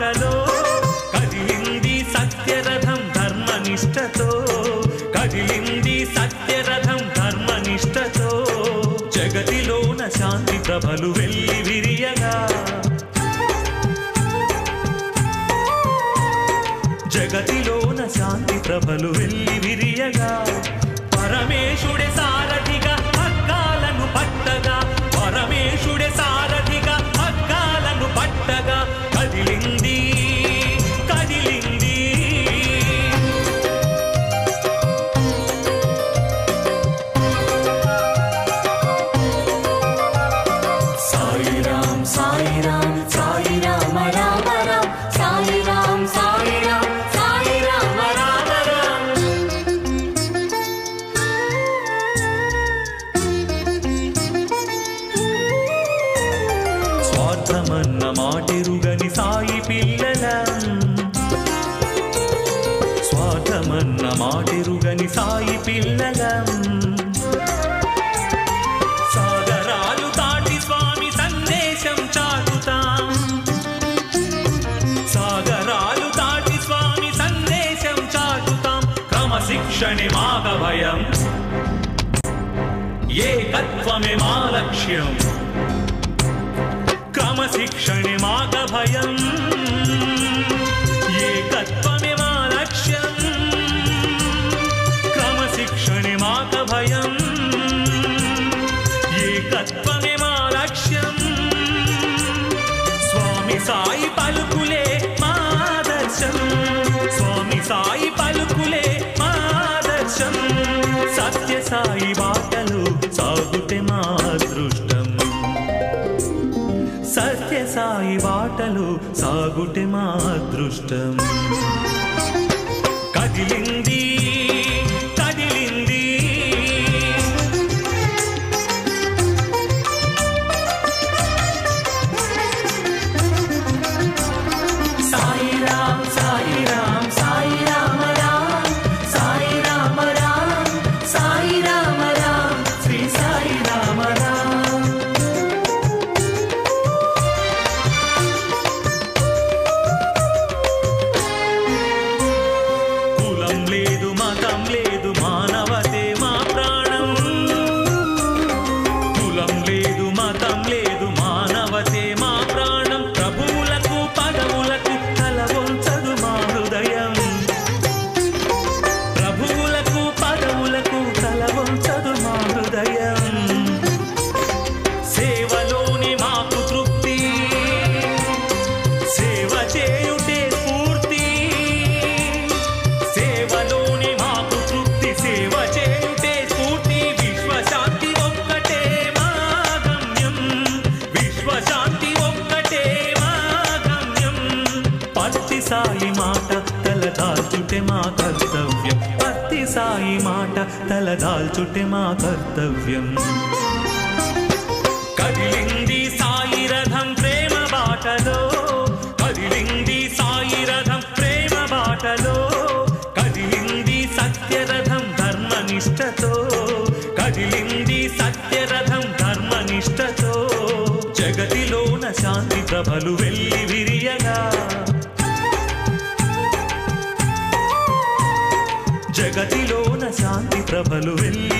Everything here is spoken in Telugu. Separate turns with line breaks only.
మాటలో కదిలింది సత్యరథం ధర్మనిష్టతో కదిలింది సత్యరథం ధర్మనిష్టతో. జగతిలోన శాంతి ప్రభలు వెళ్ళి విరియగా. జగతిలోన
శాంతి ప్రభలు వెళ్ళి విరియగా. పరమేశుడే సారథిగా పక్కాలను పట్టగా. పరమేశుడే సారథి
స్వార్థమన్న మాటెరుగని సాయి పిల్లల? స్వార్థమన్న మాటెరుగని సాయి పిల్లల? సాగరాలు తాటి స్వామి సందేశం చాటుతాం. సాగరాలు తాటి స్వామి సందేశం చాటుతాం. క్రమశిక్షణి మాగ భయం. ఏకత్వమే మా లక్ష్యం. భయం ఏకత్వమే మా లక్ష్యం స్వామి సాయి పలుకులే మాదర్శం స్వామి సాయి పలుకులే మాదర్శం సత్య సాయి బాటలు సాగుతే మా అదృష్టం సాగుటే మా అదృష్టం. లేదు మతం లేదు. తలదాల్చుటే మా కర్తవ్యం. భక్తి సాయి మాట తలదాల్చుటే మా కర్తవ్యం. కదిలింది సాయి రథం ప్రేమ బాటలో. కదిలింది సాయి రథం ప్రేమ బాటలో. కదిలింది సత్యరథం ధర్మనిష్టతో కదిలింది సత్యరథం ధర్మనిష్టతో జగతిలోన శాంతి ప్రభలు జగతిలోన శాంతి ప్రభలు వెళ్ళి